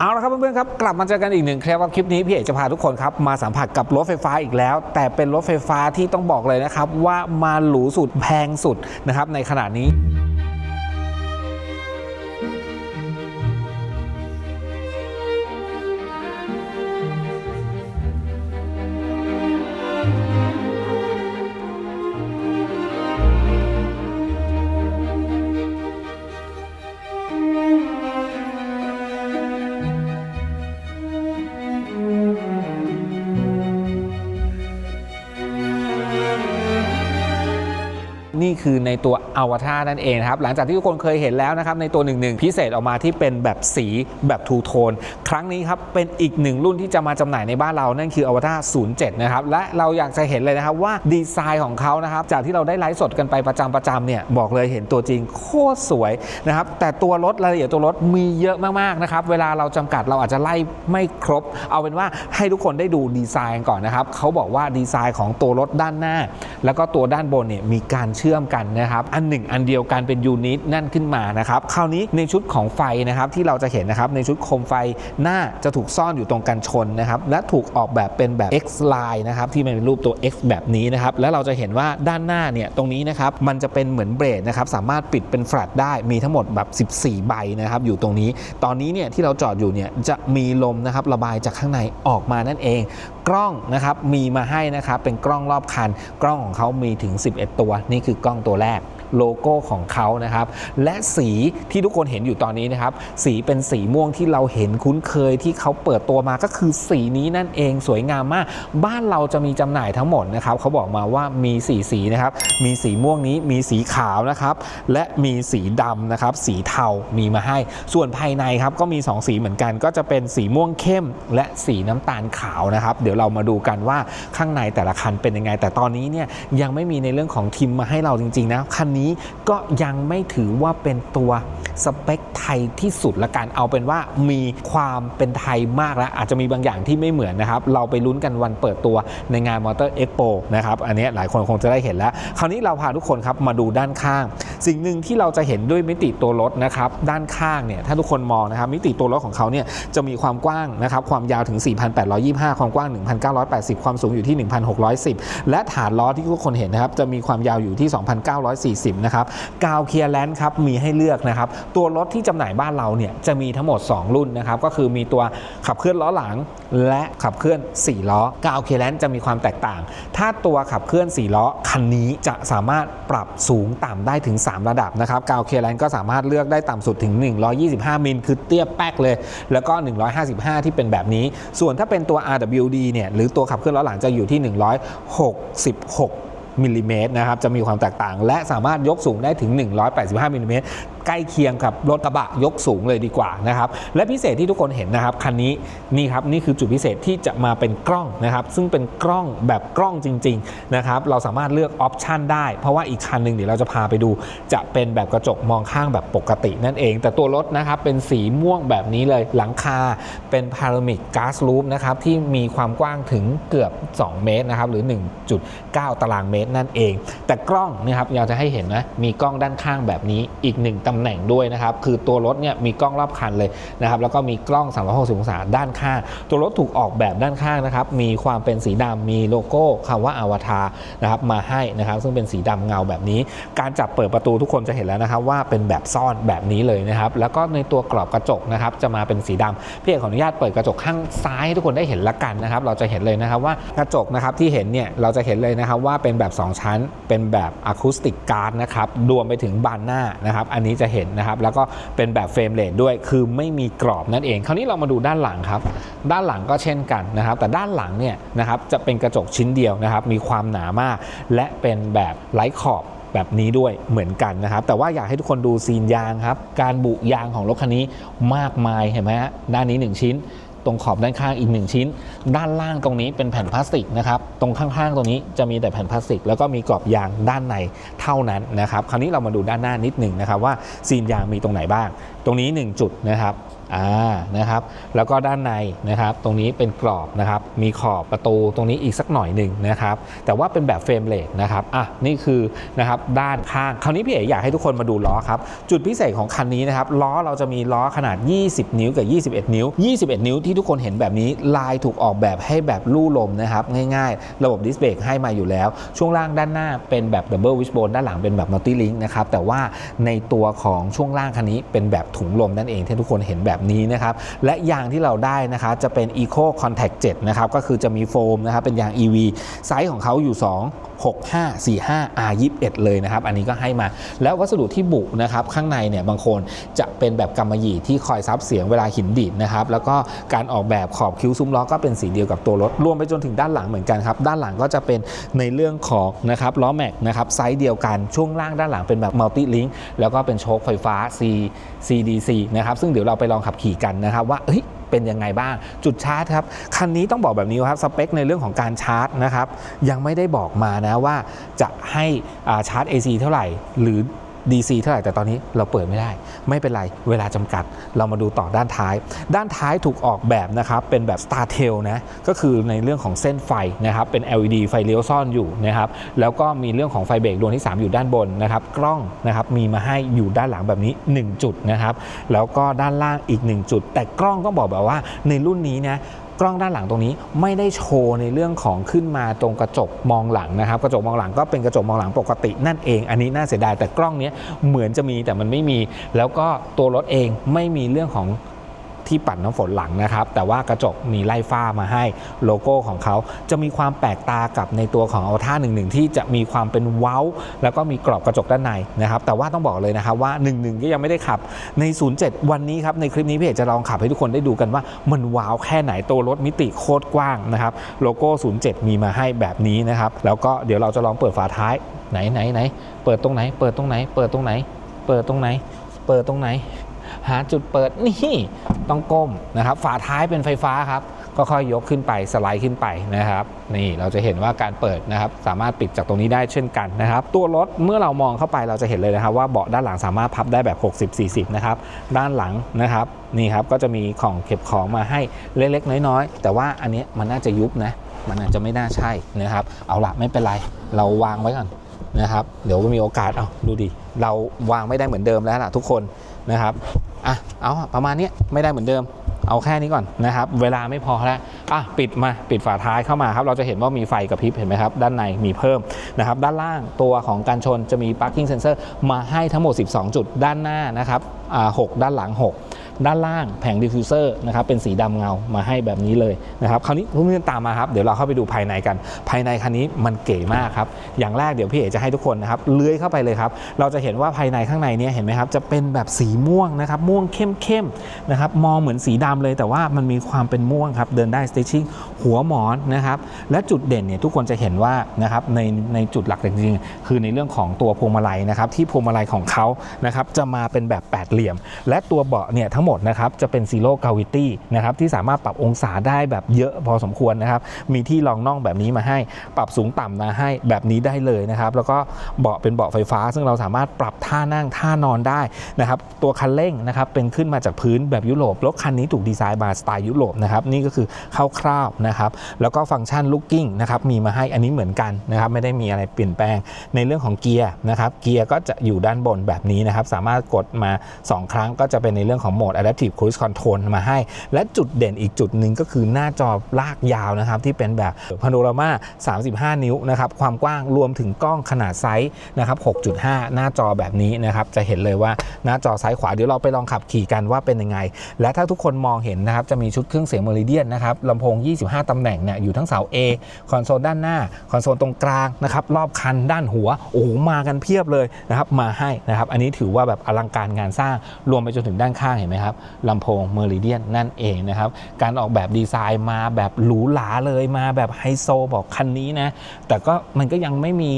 เอาละครับเพื่อนๆครับกลับมาเจอกันอีกหนึ่งคลิปครับคลิปนี้พี่เอกจะพาทุกคนครับมาสัมผัสกับรถไฟฟ้าอีกแล้ว แต่เป็นรถไฟฟ้าที่ต้องบอกเลยนะครับว่ามาหรูสุดแพงสุดนะครับในขณะนี้ นี่คือในตัวอวตารนั่นเองนะครับหลังจากที่ทุกคนเคยเห็นแล้วนะครับในตัวหนึ่งหนึ่งพิเศษออกมาที่เป็นแบบสีแบบทูโทนครั้งนี้ครับเป็นอีกหนึ่งรุ่นที่จะมาจำหน่ายในบ้านเรานั่นคืออวตาร07 นะครับและเราอยากจะเห็นเลยนะครับว่าดีไซน์ของเขานะครับจากที่เราได้ไลฟ์สดกันไปประจำประจำเนี่ยบอกเลยเห็นตัวจริงโคตรสวยนะครับแต่ตัวรถรายละเอียดตัวรถมีเยอะมากๆนะครับเวลาเราจำกัดเราอาจจะไล่ไม่ครบ เอาเป็นว่าให้ทุกคนได้ดูดีไซน์ก่อนนะครับเขาบอกว่าดีไซน์ของตัวรถด้านหน้าแล้วก็ตัวด้านบนเนี่ยมีการเชื่อมกันนะครับ อันหนึ่งอันเดียวกันเป็นยูนิตนั่นขึ้นมานะครับ คราวนี้ในชุดของไฟนะครับที่เราจะเห็นนะครับในชุดโคมไฟหน้าจะถูกซ่อนอยู่ตรงกันชนนะครับและถูกออกแบบเป็นแบบ X line นะครับที่มันเป็นรูปตัว X แบบนี้นะครับแล้วเราจะเห็นว่าด้านหน้าเนี่ยตรงนี้นะครับมันจะเป็นเหมือนเบรดนะครับสามารถปิดเป็นแฟลตได้มีทั้งหมดแบบ 14 ใบนะครับอยู่ตรงนี้ ตอนนี้เนี่ยที่เราจอดอยู่เนี่ยจะมีลมนะครับระบายจากข้างในออกมานั่นเอง กล้องนะครับมีมาให้นะครับเป็นกล้องรอบคันกล้องของเขามีถึง 11 ตัว นี่คือกล้องตัวแรกโลโก้ของเขานะครับ และสีที่ทุกคนเห็นอยู่ตอนนี้นะครับ สีเป็นสีม่วงที่เราเห็นคุ้นเคยที่เขาเปิดตัวมาก็คือสีนี้นั่นเองสวยงามมาก บ้านเราจะมีจำหน่ายทั้งหมดนะครับเขาบอกมาว่ามีสีสีนะครับ มีสีม่วงนี้มีสีขาวนะครับ และมีสีดำนะครับ สีเทามีมาให้ ส่วนภายในครับก็มี 2 สีเหมือนกัน ก็จะเป็นสีม่วงเข้ม และสีน้ำตาลขาวนะครับ เดี๋ยวเรามาดูกันว่าข้างในแต่ละคันเป็นยังไง แต่ตอนนี้เนี่ยยังไม่มีในเรื่องของทิมมาให้เราจริง ๆ นะ คันนี้ก็ยังไม่ถือว่าเป็นตัวสเปคไทยที่สุดละกันเอาเป็นว่ามีความเป็นไทยมากแล้ว อาจจะมีบางอย่างที่ไม่เหมือนนะครับ เราไปลุ้นกันวันเปิดตัวในงานมอเตอร์เอ็กโปนะครับ อันนี้หลายคนคงจะได้เห็นแล้ว คราวนี้เราพาทุกคนครับมาดูด้านข้าง สิ่งหนึ่งที่เราจะเห็นด้วยมิติตัวรถนะครับ ด้านข้างเนี่ยถ้าทุกคนมองนะครับ มิติตัวรถของเขาเนี่ยจะมีความกว้างนะครับ ความยาวถึง 4,825 ความกว้าง 1,980 ความสูงอยู่ที่ 1,610 และฐานล้อที่ทุกคนเห็นนะครับจะมีความยาวอยู่ที่ 2,940 นะครับกาวเคียร์แลนด์ครับมีให้เลือกนะครับตัวรถที่จำหน่ายบ้านเราเนี่ยจะมีทั้งหมด 2 รุ่นนะครับก็คือมีตัวขับเคลื่อนล้อหลัง และขับเคลื่อน 4 ล้อกาวเคียร์แลนด์จะมีความแตกต่าง ถ้าตัวขับเคลื่อน 4 ล้อคันนี้จะสามารถปรับสูงต่ำได้ถึง 3 ระดับนะครับกาวเคียร์แลนด์ก็สามารถเลือกได้ต่ำสุดถึง 125 มิลคือเตี้ยแป๊กเลย แล้วก็ 155 ที่เป็นแบบนี้ ส่วนถ้าเป็นตัว RWD เนี่ยหรือตัวขับเคลื่อนล้อหลังจะอยู่ที่ 166 มิลลิเมตรนะครับจะมีความแตกต่าง และสามารถยกสูงได้ถึง 185มิลลิเมตร ใกล้เคียงกับรถกระบะยกสูงเลยดีกว่านะครับและพิเศษที่ทุกคนเห็นนะครับคันนี้นี่ครับนี่คือจุดพิเศษที่จะมาเป็นกล้องนะครับซึ่งเป็นกล้องแบบกล้องจริงๆนะครับเราสามารถเลือกออปชันได้ เพราะว่าอีกคันหนึ่งเดี๋ยวเราจะพาไปดู จะเป็นแบบกระจกมองข้างแบบปกตินั่นเอง แต่ตัวรถนะครับเป็นสีม่วงแบบนี้เลยหลังคาเป็นพารามิกก๊าซลูปนะครับที่มีความกว้างถึงเกือบ 2 เมตรนะครับหรือ 1.9 ตารางเมตรนั่นเอง แต่กล้องนะครับอยากจะให้เห็นนะมีกล้องด้านข้างแบบนี้อีกหนึ่งตำแหน่งด้วยนะครับ คือตัวรถเนี่ยมีกล้องรอบคันเลยนะครับ แล้วก็มีกล้อง 360 องศาด้านข้าง ตัวรถถูกออกแบบด้านข้างนะครับ มีความเป็นสีดำมีโลโก้คำว่าอวตารนะครับมาให้นะครับ ซึ่งเป็นสีดำเงาแบบนี้ การจับเปิดประตูทุกคนจะเห็นแล้วนะครับ ว่าเป็นแบบซ่อนแบบนี้เลยนะครับ แล้วก็ในตัวกรอบกระจกนะครับ จะมาเป็นสีดำพี่เอกขออนุญาตเปิดกระจกข้างซ้ายให้ทุกคนได้เห็นละกันนะครับ เราจะเห็นเลยนะครับว่ากระจกนะครับที่เห็นเนี่ยเราจะเห็นเลยนะครับว่าเป็นแบบ 2 ชั้น เป็นแบบอะคูสติกการ์ดนะครับรวมไปถึงบานหน้านะครับ อันนี้จะเห็นนะครับแล้วก็เป็นแบบเฟรมเรทด้วยคือไม่มีกรอบนั่นเอง คราวนี้เรามาดูด้านหลังครับ ด้านหลังก็เช่นกันนะครับ แต่ด้านหลังเนี่ยนะครับจะเป็นกระจกชิ้นเดียวนะครับ มีความหนามาก และเป็นแบบไร้ขอบแบบนี้ด้วยเหมือนกันนะครับ แต่ว่าอยากให้ทุกคนดูซีนยางครับ การบุยางของรถคันนี้มากมายเห็นไหมฮะด้านนี้ 1 ชิ้น ตรงขอบด้านข้างอีก 1 ชิ้น ด้านล่างตรงนี้เป็นแผ่นพลาสติกนะครับตรงข้างๆตรงนี้จะมีแต่แผ่นพลาสติก แล้วก็มีกรอบยางด้านในเท่านั้นนะครับคราวนี้เรามาดูด้านหน้านิดหนึ่งนะครับว่าซีนยางมีตรงไหนบ้าง ตรงนี้ 1 จุดนะครับ อ่านะครับแล้วก็ด้านในนะครับตรงนี้เป็นกรอบนะครับมีขอบประตูตรงนี้อีกสักหน่อยหนึ่งนะครับแต่ว่าเป็นแบบเฟรมเลสนะครับอะนี่คือนะครับด้านข้างคราวนี้พี่เอ๋อยากให้ทุกคนมาดูล้อครับจุดพิเศษของคันนี้นะครับล้อเราจะมีล้อขนาด 20 นิ้วกับ 21 นิ้ว 21 นิ้วที่ทุกคนเห็นแบบนี้ลายถูกออกแบบให้แบบลู่ลมนะครับง่ายๆ ระบบดิสเบรกให้มาอยู่แล้ว ช่วงล่างด้านหน้าเป็นแบบดับเบิลวิชโบนด้านหลังเป็นแบบมัลติลิงนะครับแต่ว่าในตัวของช่วงล่างคันนี้เป็นแบบถุงลมนั่นเองที่ทุกคนเห็นแบบนี้นะครับและยางที่เราได้นะครับจะเป็น Eco Contact 7นะครับก็คือจะมีโฟมนะครับเป็นยาง EV ไซส์ของเขาอยู่ 2 65 45 R 21 เลยนะครับ อันนี้ก็ให้มา แล้ววัสดุที่บุนะครับ ข้างในเนี่ยบางคนจะเป็นแบบกำมะหยี่ที่คอยซับเสียงเวลาหินดีดนะครับ แล้วก็การออกแบบขอบคิ้วซุ้มล้อก็เป็นสีเดียวกับตัวรถ รวมไปจนถึงด้านหลังเหมือนกันครับ ด้านหลังก็จะเป็นในเรื่องของนะครับล้อแม็กนะครับไซส์เดียวกัน ช่วงล่างด้านหลังเป็นแบบมัลติลิงก์แล้วก็เป็นโชคไฟฟ้า C CDC นะครับ ซึ่งเดี๋ยวเราไปลองขับขี่กันนะครับว่าเฮ้ยเป็นยังไงบ้าง จุดชาร์จครับ คันนี้ต้องบอกแบบนี้ครับ สเปคในเรื่องของการชาร์จนะครับ ยังไม่ได้บอกมานะว่าจะให้ชาร์จ AC เท่าไหร่ หรือ DC เท่าไหร่แต่ตอนนี้เราเปิดไม่ได้ ไม่เป็นไรเวลาจำกัด เรามาดูต่อด้านท้าย ด้านท้ายถูกออกแบบนะครับ เป็นแบบ Star Tail นะก็คือในเรื่องของเส้นไฟนะครับ เป็น LED ไฟเลี้ยวซ่อนอยู่นะครับแล้วก็มีเรื่องของไฟเบรกดวงที่ 3 อยู่ด้านบนนะครับกล้องนะครับมีมาให้อยู่ด้านหลังแบบนี้ 1 จุดนะครับแล้วก็ด้านล่างอีก 1 จุด แต่กล้องต้องบอกแบบว่าในรุ่นนี้นะ กล้องด้านหลังตรงนี้ไม่ได้โชว์ในเรื่องของขึ้นมาตรงกระจกมองหลังนะครับ กระจกมองหลังก็เป็นกระจกมองหลังปกตินั่นเอง อันนี้น่าเสียดายแต่กล้องนี้เหมือนจะมีแต่มันไม่มี แล้วก็ตัวรถเองไม่มีเรื่องของ ที่ปัดน้ำฝนหลังนะครับ แต่ว่ากระจกมีไล่ฟ้ามาให้โลโก้ของเขาจะมีความแปลกตากับในตัวของ a l t a 11ที่จะมีความเป็นเว้า แล้วก็มีกรอบกระจกด้านในนะครับ แต่ว่าต้องบอกเลยนะครับว่า 11 ก็ยังไม่ได้ขับใน 07 วันนี้ครับ ในคลิปนี้พี่เอกจะลองขับให้ทุกคนได้ดูกันว่ามันว้าวแค่ไหนตัวรถมิติโคตรกว้างนะครับโลโก้ 07 มีมาให้แบบนี้นะครับ แล้วก็เดี๋ยวเราจะลองเปิดฝาท้ายไหนไหนไหนเปิดตรงไหน เปิดตรงไหน เปิดตรงไหน เปิดตรงไหน เปิดตรงไหนห หาจุดเปิดนี่ต้องก้มนะครับ ฝาท้ายเป็นไฟฟ้าครับ ก็ค่อยยกขึ้นไปสไลด์ขึ้นไปนะครับ นี่เราจะเห็นว่าการเปิดนะครับ สามารถปิดจากตรงนี้ได้เช่นกันนะครับ ตัวรถเมื่อเรามองเข้าไปเราจะเห็นเลยนะครับ ว่าเบาะด้านหลังสามารถพับได้แบบ 60-40 นะครับ ด้านหลังนะครับนี่ครับก็จะมีของเก็บของมาให้เล็กๆ น้อยๆ แต่ว่าอันนี้มันน่าจะยุบนะมันอาจจะไม่น่าใช่นะครับ เอาละไม่เป็นไร เราวางไว้ก่อนนะครับ เดี๋ยวมีโอกาสเอาดูดิ เราวางไม่ได้เหมือนเดิมแล้วล่ะทุกคน นะครับอะเอาประมาณนี้ไม่ได้เหมือนเดิม เอาแค่นี้ก่อนนะครับ เวลาไม่พอแล้วอะปิดมาปิดฝาท้ายเข้ามาครับ เราจะเห็นว่ามีไฟกระพริบเห็นไหมครับ ด้านในมีเพิ่มนะครับ ด้านล่างตัวของการชนจะมี parking sensor มาให้ทั้งหมด 12 จุดด้านหน้านะครับอ่า6ด้านหลัง 6 ด้านล่างแผงดิฟฟิวเซอร์นะครับเป็นสีดำเงามาให้แบบนี้เลยนะครับคราวนี้เพื่อนๆตามมาครับเดี๋ยวเราเข้าไปดูภายในกัน ภายในคันนี้มันเก๋มากครับอย่างแรกเดี๋ยวพี่เอ๋จะให้ทุกคนนะครับเลื้อยเข้าไปเลยครับเราจะเห็นว่าภายในข้างในเนี้เห็นไหมครับจะเป็นแบบสีม่วงนะครับม่วงเข้มๆนะครับมองเหมือนสีดำเลยแต่ว่ามันมีความเป็นม่วงครับเดินได้ stitching หัวหมอนนะครับและจุดเด่นเนี่ยทุกคนจะเห็นว่านะครับในในจุดหลักจริงๆคือในเรื่องของตัวพวงมาลัยนะครับที่พวงมาลัยของเขานะครับจะมาเป็นแบบแปดเหลี่ยม และตัวเบาะเนี่ยทั้งหมดนะครับจะเป็นซีโร่กาวิตี้นะครับที่สามารถปรับองศาได้แบบเยอะพอสมควรนะครับมีที่รองน่องแบบนี้มาให้ ปรับสูงต่ำมาให้แบบนี้ได้เลยนะครับแล้วก็เบาะเป็นเบาะไฟฟ้า ซึ่งเราสามารถปรับท่านั่งท่านอนได้นะครับตัวคันเร่งนะครับเป็นขึ้นมาจากพื้นแบบยุโรปรถคันนี้ถูกดีไซน์มาสไตล์ยุโรปนะครับนี่ก็คือคร่าวๆนะครับแล้วก็ฟังก์ชันลูกกิ้งนะครับมีมาให้อันนี้เหมือนกันนะครับไม่ได้มีอะไรเปลี่ยนแปลงในเรื่องของเกียร์นะครับเกียร์ก็จะอยู่ด้านบนแบบนี้นะครับสามารถกดมา 2 ครั้งก็จะเป็นในเรื่องของโหมด Adaptive Cruise Control มาให้ และจุดเด่นอีกจุดหนึ่งก็คือหน้าจอลากยาวนะครับ ที่เป็นแบบพาโนรามา35 นิ้วนะครับความกว้างรวมถึงกล้องขนาดไซส์นะครับ6.5 หน้าจอแบบนี้นะครับจะเห็นเลยว่าหน้าจอซ้ายขวาเดี๋ยวเราไปลองขับขี่กันว่าเป็นยังไง และถ้าทุกคนมองเห็นนะครับจะมีชุดเครื่องเสียง Meridian นะครับลำโพง 25 ตำแหน่งเนี่ยอยู่ทั้งเสา A คอนโซลด้านหน้า คอนโซลตรงกลางนะครับรอบคันด้านหัวโอ้โหมากันเพียบเลยนะครับมาให้นะครับอันนี้ถือว่าแบบอลังการงานสร้างรวมไปจนถึงด้านข้างเห็นไหมครับลำโพงเมอริเดียนนั่นเองนะครับ การออกแบบดีไซน์มาแบบหรูหราเลยมาแบบไฮโซบอกคันนี้นะ แต่ก็มันก็ยังไม่มี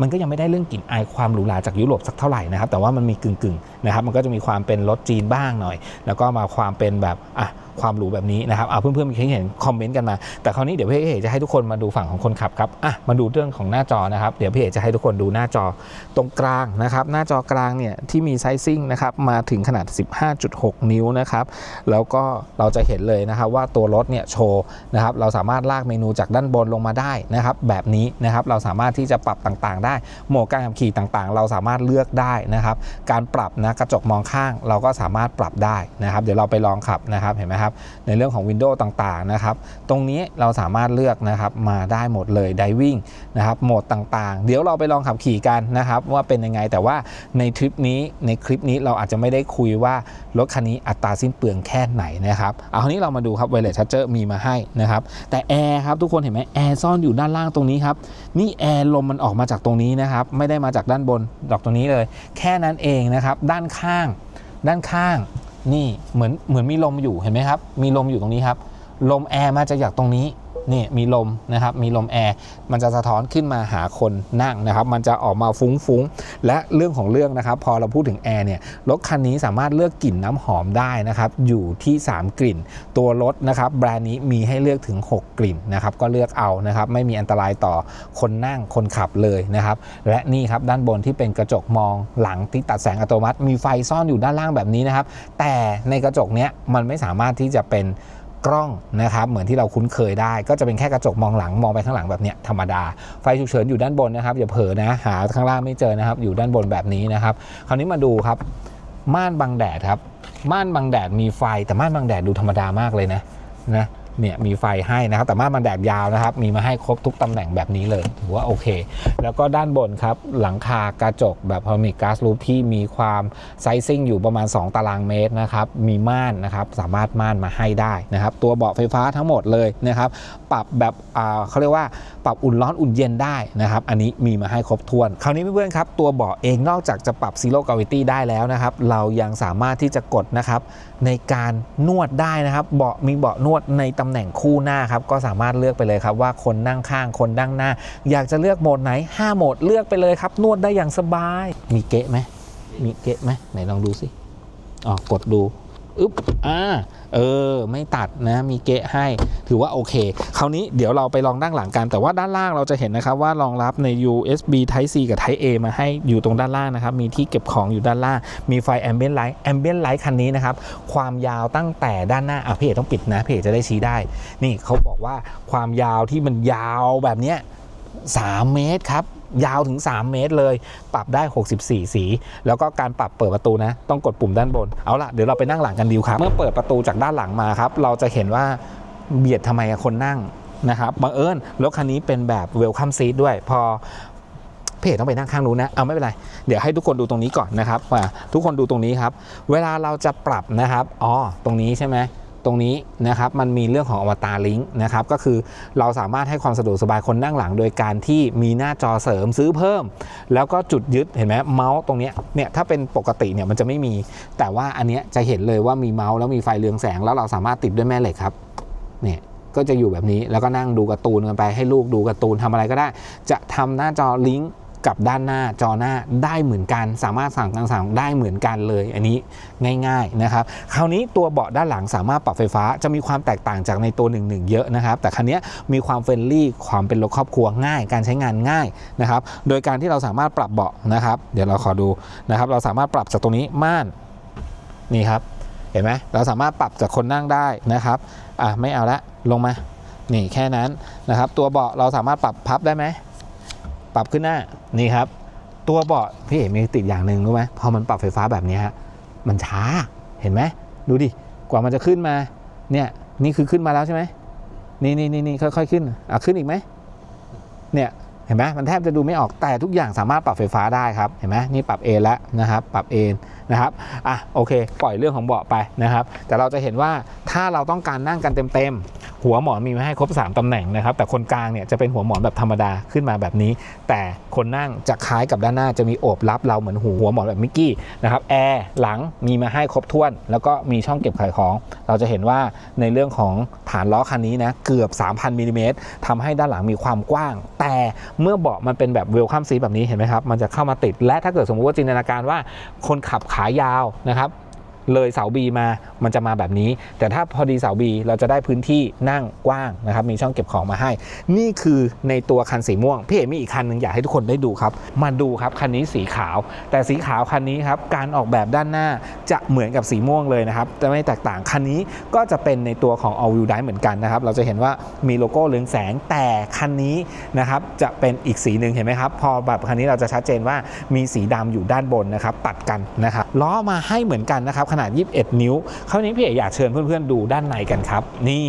มันก็ยังไม่ได้เรื่องกลิ่นอายความหรูหราจากยุโรปสักเท่าไหร่นะครับ แต่ว่ามันมีกึ่งๆนะครับ มันก็จะมีความเป็นรถจีนบ้างหน่อย แล้วก็มาความเป็นแบบอะความหรูแบบนี้นะครับเอาเพื่อนๆมีใครเห็นคอมเมนต์กันมา แต่คราวนี้เดี๋ยวพี่เอกจะให้ทุกคนมาดูฝั่งของคนขับครับอะมาดูเรื่องของหน้าจอนะครับเดี๋ยวพี่เอกจะให้ทุกคนดูหน้าจอตรงกลางนะครับหน้าจอกลางเนี่ยที่มีไซซิ่งนะครับมาถึงขนาด 15.6 นิ้วนะครับแล้วก็เราจะเห็นเลยนะครับว่าตัวรถเนี่ยโชว์นะครับเราสามารถลากเมนูจากด้านบนลงมาได้นะครับแบบนี้นะครับเราสามารถที่จะปรับต่างๆ ได้โหมดการขับขี่ต่างๆ เราสามารถเลือกได้นะครับการปรับนะกระจกมองข้างเราก็สามารถปรับได้นะครับเดี๋ยวเราไปลองขับนะครับเห็นไหมครับในเรื่องของวินโดว์ต่างๆนะครับตรงนี้เราสามารถเลือกนะครับมาได้หมดเลยไดวิ่งนะครับโหมดต่างๆ เดี๋ยวเราไปลองขับขี่กันนะครับว่าเป็นยังไงแต่ว่าในทริปนี้ในคลิปนี้เราอาจจะไม่ได้คุยว่ารถคันนี้อัตราสิ้นเปลืองแค่ไหนนะครับเอาคราวนี้เรามาดูครับไวเลสชั r เจอร์มีมาให้นะครับแต่แอร์ครับทุกคนเห็นไหมแอร์ซ่อนอยู่ด้านล่างตรงนี้ครับนี่แอร์ลมมันออกมาจากตรงนี้นะครับไม่ได้มาจากด้านบนดอกตรงนี้เลย แค่นั้นเองนะครับด้านข้างด้านข้าง นี่เหมือนเหมือนมีลมอยู่เห็นไหมครับ มีลมอยู่ตรงนี้ครับ ลมแอร์มาจากจากตรงนี้ นี่มีลมนะครับมีลมแอร์มันจะสะท้อนขึ้นมาหาคนนั่งนะครับ มันจะออกมาฟุ้งๆ และเรื่องของเรื่องนะครับ พอเราพูดถึงแอร์เนี่ยรถคันนี้สามารถเลือกกลิ่นน้ำหอมได้นะครับอยู่ที่ 3 กลิ่น ตัวรถนะครับแบรนด์นี้มีให้เลือกถึง 6 กลิ่นนะครับก็เลือกเอานะครับไม่มีอันตรายต่อคนนั่งคนขับเลยนะครับและนี่ครับด้านบนที่เป็นกระจกมองหลังที่ตัดแสงอัตโนมัติ มีไฟซ่อนอยู่ด้านล่างแบบนี้นะครับแต่ในกระจกเนี้ยมันไม่สามารถที่จะเป็น กล้องนะครับเหมือนที่เราคุ้นเคยได้ ก็จะเป็นแค่กระจกมองหลังมองไปข้างหลังแบบเนี้ยธรรมดา ไฟฉุกเฉินอยู่ด้านบนนะครับอย่าเผลอนะหาข้างล่างไม่เจอนะครับ อยู่ด้านบนแบบนี้นะครับ คราวนี้มาดูครับ ม่านบังแดดครับ ม่านบังแดดมีไฟแต่ม่านบังแดดดูธรรมดามากเลยนะนะ เนี่ยมีไฟให้นะครับ แต่ม่านบังแดดยาวนะครับ มีมาให้ครบทุกตำแหน่งแบบนี้เลยถือว่าโอเค แล้วก็ด้านบนครับ หลังคากระจกแบบพารามิกกาซรูปที่มีความไซซิ่งอยู่ประมาณ 2 ตารางเมตรนะครับ มีม่านนะครับ สามารถม่านมาให้ได้นะครับ ตัวเบาะไฟฟ้าทั้งหมดเลยนะครับ ปรับแบบอ่าเขาเรียกว่าปรับอุ่นร้อนอุ่นเย็นได้นะครับ อันนี้มีมาให้ครบถ้วน คราวนี้เพื่อนๆครับ ตัวเบาะเองนอกจากจะปรับ Zero Gravity ได้แล้วนะครับ เรายังสามารถที่จะกดนะครับ ในการนวดได้นะครับ เบาะมีเบาะนวดในตำแหน่งคู่หน้าครับก็สามารถเลือกไปเลยครับว่าคนนั่งข้างคนนั่งหน้า อยากจะเลือกโหมดไหน 5 โหมดเลือกไปเลยครับ นวดได้อย่างสบาย มีเกะไหมมีเกะไหมไหนลองดูสิอ๋อกดดู อึ๊บอ่าเออ ไม่ตัดนะมีเกะให้ ถือว่าโอเค คราวนี้เดี๋ยวเราไปลองนั่งหลังกัน แต่ว่าด้านล่างเราจะเห็นนะครับ ว่ารองรับใน USB Type C กับ Type A มาให้อยู่ตรงด้านล่างนะครับ มีที่เก็บของอยู่ด้านล่าง มีไฟ Ambient Light Ambient Light คันนี้นะครับ ความยาวตั้งแต่ด้านหน้าอะเอกต้องปิดนะเอกจะได้ชี้ได้ นี่เขาบอกว่าความยาวที่มันยาวแบบเนี้ย3เมตรครับ ยาวถึง 3 เมตรเลย ปรับได้ 64 สี แล้วก็การปรับเปิดประตูนะ ต้องกดปุ่มด้านบน เอาล่ะ เดี๋ยวเราไปนั่งหลังกันดีลครับ เมื่อเปิดประตูจากด้านหลังมาครับ เราจะเห็นว่าเบียดทำไมอะคนนั่งนะครับบังเอิญรถคันนี้เป็นแบบเวลคัมซีทด้วย พอเพจต้องไปนั่งข้างนู้นนะ เอาไม่เป็นไร เดี๋ยวให้ทุกคนดูตรงนี้ก่อนนะครับว่าทุกคนดูตรงนี้ครับ เวลาเราจะปรับนะครับ อ๋อ ตรงนี้ใช่ไหม ตรงนี้นะครับมันมีเรื่องของอวตารลิงก์นะครับก็คือเราสามารถให้ความสะดวกสบายคนนั่งหลัง โดยการที่มีหน้าจอเสริมซื้อเพิ่ม แล้วก็จุดยึดเห็นไหมเมาส์ตรงนี้เนี่ยถ้าเป็นปกติเนี่ยมันจะไม่มี แต่ว่าอันเนี้ยจะเห็นเลยว่ามีเมาส์แล้วมีไฟเรืองแสง แล้วเราสามารถติดด้วยแม่เหล็กครับเนี่ยก็จะอยู่แบบนี้แล้วก็นั่งดูการ์ตูนกันไปให้ลูกดูการ์ตูนทำอะไรก็ได้ จะทำหน้าจอลิงก์ กับด้านหน้าจอหน้าได้เหมือนกัน สามารถสั่งต่างๆได้เหมือนกันเลย อันนี้ง่ายๆนะครับคราวนี้ตัวเบาะด้านหลังสามารถปรับไฟฟ้าจะมีความแตกต่างจากในตัว 11 เยอะนะครับ แต่คันนี้มีความเฟรนลี่ความเป็นรถครอบครัวง่าย การใช้งานง่ายนะครับโดยการที่เราสามารถปรับเบาะนะครับ เดี๋ยวเราขอดูนะครับ เราสามารถปรับจากตรงนี้ม่านนี่ครับเห็นไหมเราสามารถปรับจากคนนั่งได้นะครับอะไม่เอาละลงมานี่แค่นั้นนะครับ ตัวเบาะเราสามารถปรับพับได้ไหม ปรับขึ้นหน้านี่ครับ ตัวเบาะพี่เอกมีติดอย่างหนึ่งรู้ไหมพอมันปรับไฟฟ้าแบบนี้ฮะมันช้าเห็นไหมดูดิกว่ามันจะขึ้นมาเนี่ยนี่คือขึ้นมาแล้วใช่ไหมนี่นี่นี่นี่ค่อยๆขึ้นอะขึ้นอีกไหมเนี่ยเห็นไหมมันแทบจะดูไม่ออกแต่ทุกอย่างสามารถปรับไฟฟ้าได้ครับเห็นไหมนี่ปรับเอแล้วนะครับ ปรับเอ นะครับอะโอเค ปล่อยเรื่องของเบาะไปนะครับ แต่เราจะเห็นว่าถ้าเราต้องการนั่งกันเต็มๆ หัวหมอนมีมาให้ครบ 3ตำแหน่งนะครับ แต่คนกลางเนี่ยจะเป็นหัวหมอนแบบธรรมดาขึ้นมาแบบนี้ แต่คนนั่งจะคล้ายกับด้านหน้าจะมีโอบรับเราเหมือนหูหัวหมอนแบบมิกกี้นะครับแอร์หลังมีมาให้ครบถ้วน แล้วก็มีช่องเก็บขายของ เราจะเห็นว่าในเรื่องของฐานล้อคันนี้นะเกือบ 3,000มิลลิเมตรทำให้ด้านหลังมีความกว้าง แต่เมื่อเบาะมันเป็นแบบเวลคัมซีแบบนี้เห็นไหมครับมันจะเข้ามาติดและถ้าเกิดสมมติว่าจินตนาการว่าคนขับขายาวนะครับ เลยเสา B มามันจะมาแบบนี้ แต่ถ้าพอดีเสา B เราจะได้พื้นที่นั่งกว้างนะครับมีช่องเก็บของมาให้ นี่คือในตัวคันสีม่วงพี่เอมีอีกคันหนึ่งอยากให้ทุกคนได้ดูครับ มาดูครับคันนี้สีขาว แต่สีขาวคันนี้ครับการออกแบบด้านหน้าจะเหมือนกับสีม่วงเลยนะครับจะไม่แตกต่างคันนี้ก็จะเป็นในตัวของ All Wheel Drive เหมือนกันนะครับเราจะเห็นว่ามีโลโก้เรืองแสงแต่คันนี้นะครับจะเป็นอีกสีหนึ่งเห็นไหมครับ พอแบบคันนี้เราจะชัดเจนว่ามีสีดำอยู่ด้านบนนะครับตัดกันนะครับล้อมาให้เหมือนกันนะครับขนาดนาด 21 นิ้วคราวนี้พี่เอกอยากเชิญเพื่อนๆดูด้านในกันครับ นี่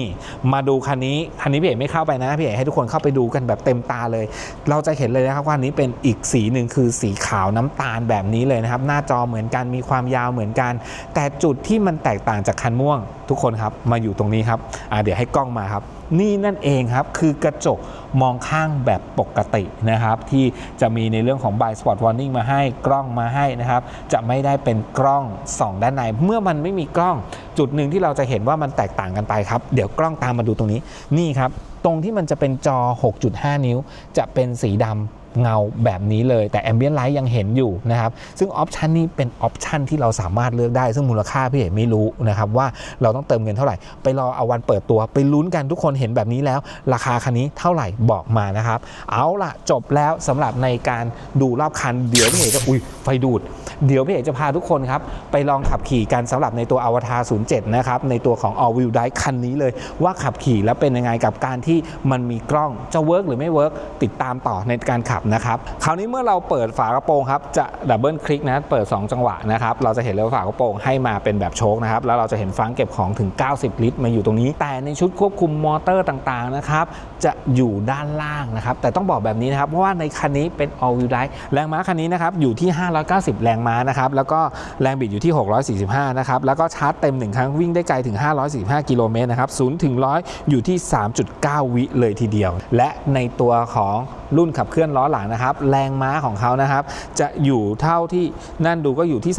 มาดูคันนี้คันนี้พี่เอกไม่เข้าไปนะพี่เอกให้ทุกคนเข้าไปดูกันแบบเต็มตาเลย เราจะเห็นเลยนะครับว่าอันนี้เป็นอีกสีหนึ่งคือสีขาวน้ำตาลแบบนี้เลยนะครับ หน้าจอเหมือนกันมีความยาวเหมือนกัน แต่จุดที่มันแตกต่างจากคันม่วง ทุกคนครับมาอยู่ตรงนี้ครับเดี๋ยวให้กล้องมาครับ นี่นั่นเองครับคือกระจก มองข้างแบบปกตินะครับ ที่จะมีในเรื่องของ blind spot warning มาให้กล้องมาให้นะครับ จะไม่ได้เป็นกล้องส่องด้านใน เมื่อมันไม่มีกล้องจุดหนึ่งที่เราจะเห็นว่ามันแตกต่างกันไปครับ เดี๋ยวกล้องตามมาดูตรงนี้นี่ครับ ตรงที่มันจะเป็นจอ 6.5 นิ้ว จะเป็นสีดำ เงาแบบนี้เลย แต่ Ambient Light ยังเห็นอยู่นะครับซึ่งออปชันนี้เป็นออปชันที่เราสามารถเลือกได้ ซึ่งมูลค่าพี่เอกไม่รู้นะครับว่าเราต้องเติมเงินเท่าไหร่ ไปรอเอาวันเปิดตัวไปลุ้นกันทุกคนเห็นแบบนี้แล้ว ราคาคันนี้เท่าไหร่บอกมานะครับ เอาล่ะจบแล้วสำหรับในการดูรอบคันเดี๋ยวพี่เอกจะอุ้ยไฟดูด เดี๋ยวพี่เอกจะพาทุกคนครับไปลองขับขี่กันสำหรับในตัวอวตาร07 นะครับในตัวของ All Wheel Drive คันนี้เลยว่าขับขี่แล้วเป็นยังไงกับการที่มันมีกล้องจะเวิร์กหรือไม่เวิร์กติดตามต่อในการขับนะครับคราวนี้เมื่อเราเปิดฝากระโปรงครับจะดับเบิลคลิกนะเปิด 2 จังหวะนะครับเราจะเห็นเลยว่าฝากระโปรงให้มาเป็นแบบโชคนะครับแล้วเราจะเห็นฟังเก็บของถึง 90 ลิตร มาอยู่ตรงนี้ แต่ในชุดควบคุมมอเตอร์ต่างๆนะครับจะอยู่ด้านล่างนะครับแต่ต้องบอกแบบนี้นะครับเพราะว่าในคันนี้เป็น all wheel drive แรงม้าคันนี้นะครับอยู่ที่ 590 แรงม้านะครับแล้วก็แรงบิดอยู่ที่ 645 นะครับแล้วก็ชาร์จเต็ม1ครั้งวิ่งได้ไกลถึง 545 กิโลเมตรนะครับ0ถึง100 อยู่ที่ 3.9 วิเลยทีเดียว และในตัวของรุ่นขับเคลื่อนล้อหลังนะครับ แรงม้าของเขานะครับ จะอยู่เท่าที่นั่นดูก็อยู่ที่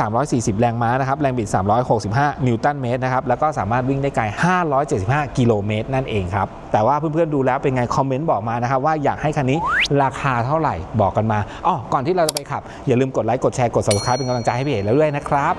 340 แรงม้านะครับ แรงบิด 365 นิวตันเมตรนะครับ แล้วก็สามารถวิ่งได้ไกล 575 กิโลเมตรนั่นเองครับ แต่ว่าเพื่อนๆดูแล้วเป็นไง คอมเมนต์บอกมานะครับ ว่าอยากให้คันนี้ราคาเท่าไหร่บอกกันมาอ๋อก่อนที่เราจะไปขับ อย่าลืมกดไลค์กดแชร์กด subscribe เป็นกำลังใจให้พี่เอ๋แล้วด้วยนะครับ